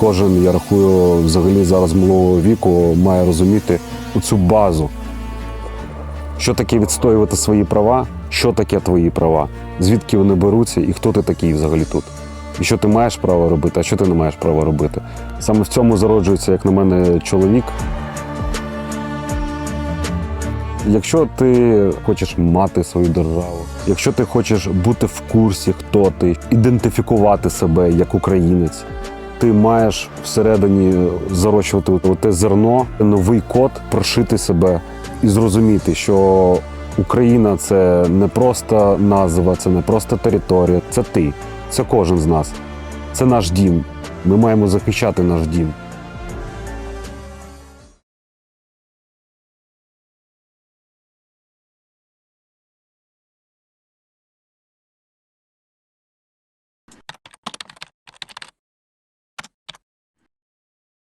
Кожен, я рахую, взагалі зараз малого віку має розуміти цю базу. Що таке відстоювати свої права, що таке твої права, звідки вони беруться і хто ти такий взагалі тут. І що ти маєш право робити, а що ти не маєш права робити. Саме в цьому зароджується, як на мене, чоловік. Якщо ти хочеш мати свою державу, якщо ти хочеш бути в курсі, хто ти, ідентифікувати себе як українець, ти маєш всередині зарощувати те зерно, новий код, прошити себе і зрозуміти, що Україна це не просто назва, це не просто територія, це ти, це кожен з нас, це наш дім. Ми маємо захищати наш дім.